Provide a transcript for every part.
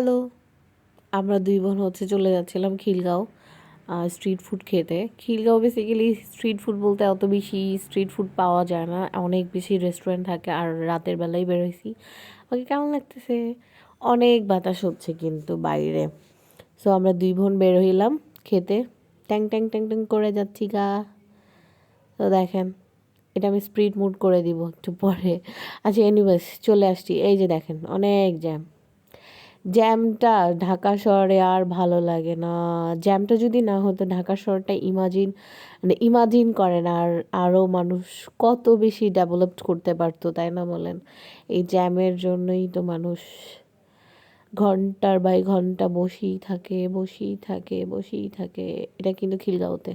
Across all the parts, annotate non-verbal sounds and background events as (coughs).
Hello, আমরা দুই বোন হচ্ছে চলে যাচ্ছিলাম খিলগাঁও স্ট্রিট ফুড খেতে। খিলগাঁও বেসিক্যালি স্ট্রিট ফুড বলতে অত বেশি স্ট্রিট ফুড পাওয়া যায় না, অনেক বেশি রেস্টুরেন্ট থাকে আর রাতের বেলায় বেরোইছি। ওকে, কেমন লাগতেছে? অনেক বাতাস হচ্ছে কিন্তু বাইরে। সো আমরা দুই বোন বের হইলাম খেতে। ট্যাং ট্যাং ট্যাং ট্যাং করে যাচ্ছি গা। তো দেখেন, এটা আমি স্প্রিট মুড করে দিব একটু পরে। আচ্ছা এনিওয়েজ চলে আসছি। এই যে দেখেন, অনেক জ্যাম জ্যামটা ঢাকা শহরে আর ভালো লাগে না। জ্যামটা যদি না হতো, ঢাকা শহরটা ইমাজিন মানে ইমাজিন করে না। আর আরও মানুষ কত বেশি ডেভেলপড করতে পারতো, তাই না বলেন? এই জ্যামের জন্যই তো মানুষ ঘণ্টার বাই ঘণ্টা বসেই থাকে বসেই থাকে বসেই থাকে। এটা কিন্তু খিলগাঁওতে।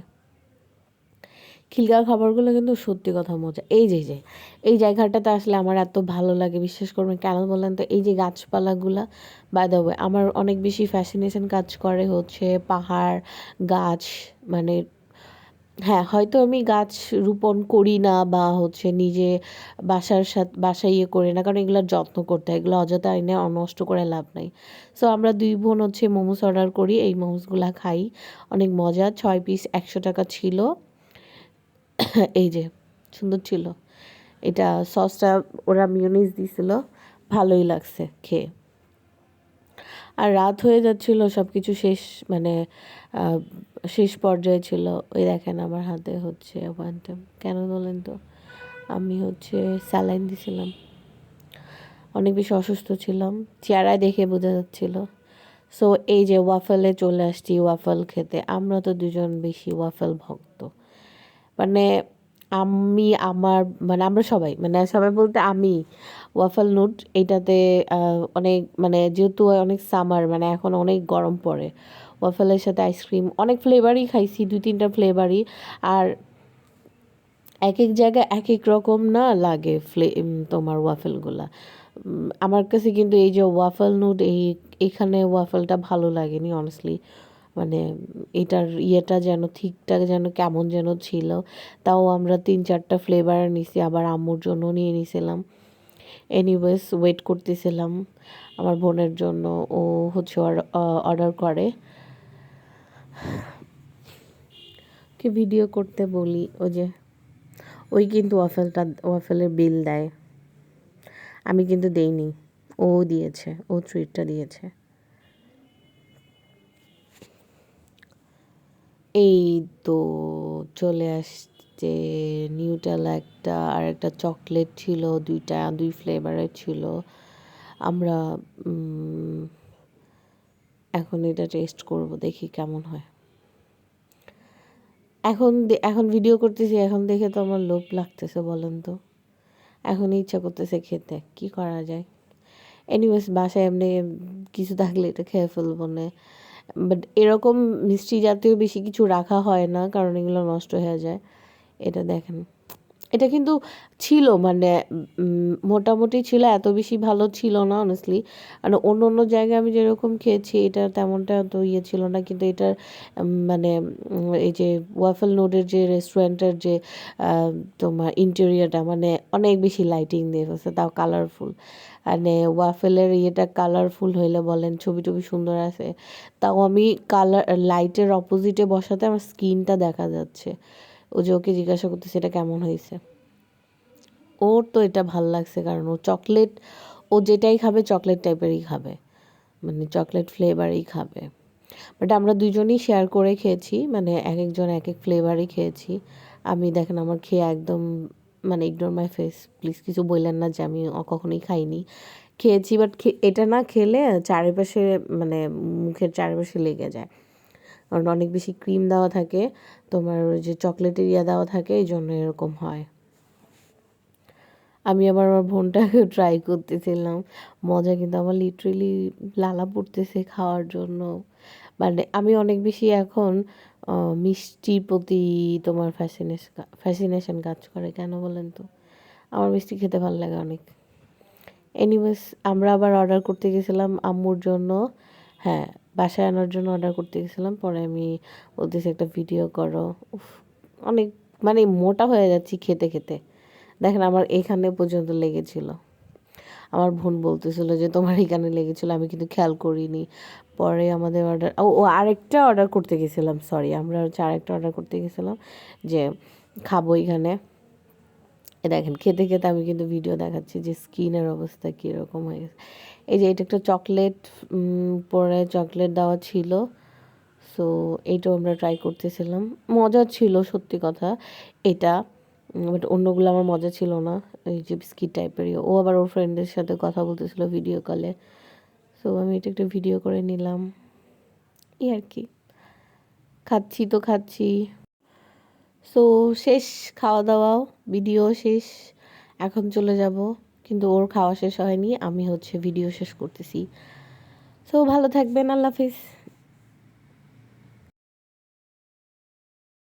খিলগাঁও খাবারগুলো কিন্তু সত্যি কথা মজা। এই যে যে, এই জায়গাটাতে আসলে আমার এত ভালো লাগে বিশ্বাস করবেন কেন বললেন তো, এই যে গাছপালাগুলা বাই দ্য ওয়ে আমার অনেক বেশি ফ্যাসিনেশন কাজ করে হচ্ছে পাহাড়, গাছ মানে হ্যাঁ হয়তো আমি গাছ রোপণ করি না বা হচ্ছে নিজে বাসার সাথে, বাসায় ইয়ে করি না, কারণ এগুলোর যত্ন করতে হয়, এগুলো অযথা এনে নষ্ট করে লাভ নাই। সো আমরা দুই বোন হচ্ছে মোমোস অর্ডার করি, এই মোমোসগুলো খাই, অনেক মজা, ছয় পিস একশো টাকা ছিল। (coughs) এই যে, সুন্দর ছিল। এটা সসটা ওরা মিউনিস দিছিল, ভালোই লাগছে খেয়ে। আর রাত হয়ে যাচ্ছিল সব কিছু শেষ মানে শেষ পর্যায়ে ছিল। ওই দেখেন আমার হাতে হচ্ছে ওয়ান কেন বলেন তো? আমি হচ্ছে স্যালাইন দিছিলাম। অনেক বেশি অসুস্থ ছিলাম। চেহারায় দেখে বোঝা যাচ্ছিল। সো এই যে ওয়াফেলে চলে আসছি ওয়াফেল খেতে। আমরা তো দুজন বেশি ওয়াফেল ভক্ত। মানে আমি, আমার মানে আমরা সবাই মানে সবাই বলতে আমি ওয়াফল নুট এইটাতে অনেক মানে যেহেতু অনেক সামার মানে এখন অনেক গরম পড়ে ওয়াফেলের সাথে আইসক্রিম অনেক ফ্লেভারই খাইছি, দুই তিনটা ফ্লেভারই আর এক এক জায়গায় এক এক রকম না লাগে ফ্লে তোমার ওয়াফেলগুলা আমার কাছে কিন্তু এই যে ওয়াফেল নুট এই, এখানে ওয়াফেলটা ভালো লাগেনি অনেস্টলি মানে এটার ইয়েটা যেন ঠিকঠাক যেন কেমন যেন ছিল। তাও আমরা তিন চারটা ফ্লেভার নিছি, আবার আম্মুর জন্য নিয়ে নিয়েছিলাম এনিওয়েজ ওয়েট করতেছিলাম। আমার বোনের জন্য ও হচ্ছে অর্ডার করে। কে ভিডিও করতে বলি? ও যে, ওই কিন্তু ওয়াফেলটা, ওয়াফেলের বিল দেয়। আমি কিন্তু দেইনি। ও দিয়েছে, ও ট্রিটটা দিয়েছে। এই তো চলে আসছে নিউটেলা একটা, আর একটা চকলেট ছিল, দুইটা, দুই ফ্লেভারের ছিল। আমরা এখন এটা টেস্ট করব, দেখি কেমন হয়। এখন এখন ভিডিও করতেছি, এখন দেখে তো আমার লোভ লাগতেছে, বলেন তো। এখন ইচ্ছা করতেছে খেতে, কি করা যায়? এনিওয়েজ বাসায় এমনি কিছু থাকলে এটা খেয়ে ফেলব না। বাট এরকম মিষ্টি জাতীয় বেশি কিছু রাখা হয় না, কারণ এগুলো নষ্ট হয়ে যায়। এটা দেখেন। এটা কিন্তু ছিল মানে মোটামুটি ছিল, এত বেশি ভালো ছিল না অনেস্টলি মানে অন্য অন্য জায়গায় আমি যেরকম খেয়েছি এটা তেমনটা তো ইয়ে ছিল না। কিন্তু এটার মানে এই যে ওয়াফেল নোডের যে রেস্টুরেন্টের যে তোমার ইন্টেরিয়ারটা মানে অনেক বেশি লাইটিং দিয়ে ফেলছে, তাও কালারফুল মানে ওয়াফেলের ইয়েটা কালারফুল হইলে বলেন ছবি টবি সুন্দর আছে। তাও আমি কালার লাইটের অপোজিটে বসাতে আমার স্কিনটা দেখা যাচ্ছে। ও যে ওকে জিজ্ঞাসা করতেছে সেটা কেমন হয়েছে? ওর তো এটা ভালো লাগছে কারণ ও চকলেট ও যেটাই খাবে চকলেট টাইপেরই খাবে। মানে চকলেট ফ্লেভারই খাবে। বাট আমরা দুজনেই শেয়ার করে খেয়েছি মানে এক একজন এক এক ফ্লেভারই খেয়েছি। আমি দেখেন, আমার খেয়ে একদম মানে ইগনোর মাই ফেস প্লিজ কিছু বললেন না যে আমি কখনোই খাইনি। খেয়েছি বাট এটা না খেলে চারিপাশে মানে মুখের চারিপাশে লেগে যায়। কারণ অনেক বেশি ক্রিম দেওয়া থাকে, তোমার যে চকলেটের ইয়া দেওয়া থাকে, এই জন্য এরকম হয়। আমি আবার আমার বোনটাকে ট্রাই করতেছিলাম। মজা কিন্তু আমার লিটারেলি লালা পড়তেছে খাওয়ার জন্য। মানে আমি অনেক বেশি এখন মিষ্টির প্রতি তোমার ফ্যাসিনেশন ফ্যাসিনেশন কাজ করে, কেন বলেন তো? আমার মিষ্টি খেতে ভালো লাগে অনেক। এনিওয়েজ আমরা আবার অর্ডার করতে গেছিলাম আম্মুর জন্য। হ্যাঁ বাসায় আনার জন্য অর্ডার করতে গেছিলাম। পরে আমি বলতেছি, একটা ভিডিও করো। অনেক মানে মোটা হয়ে যাচ্ছি খেতে খেতে। দেখেন আমার এখানে পর্যন্ত লেগেছিল। আমার বোন বলতেছিল যে, তোমার এখানে লেগেছিল, আমি কিন্তু খেয়াল করিনি। পরে আমাদের অর্ডার ও আরেকটা অর্ডার করতে গেছিলাম সরি আমরা হচ্ছে আরেকটা অর্ডার করতে গেছিলাম যে, খাব এখানে। দেখেন, খেতে খেতে আমি কিন্তু ভিডিও দেখাচ্ছি যে, স্কিনের অবস্থা কীরকম হয়ে গেছে। এই যে, এটা একটা চকলেট পরে চকলেট দেওয়া ছিল। সো এইটাও আমরা ট্রাই করতেছিলাম। মজা ছিল, সত্যি কথা। এটা বাট অন্যগুলো আমার মজা ছিল না। এই যে বিস্কিট টাইপেরই ও আবার ওর ফ্রেন্ডের সাথে কথা বলতেছিল ভিডিও কলে সো আমি এটা একটা ভিডিও করে নিলাম। এই আর কি। খাচ্ছি তো খাচ্ছি। সো শেষ খাওয়া দাওয়াও ভিডিও শেষ। এখন চলে যাব। কিন্তু ওর খাওয়া শেষ হয়নি। আমি হচ্ছে ভিডিও শেষ করতেছি। সো ভালো থাকবেন। আল্লাহ হাফিজ।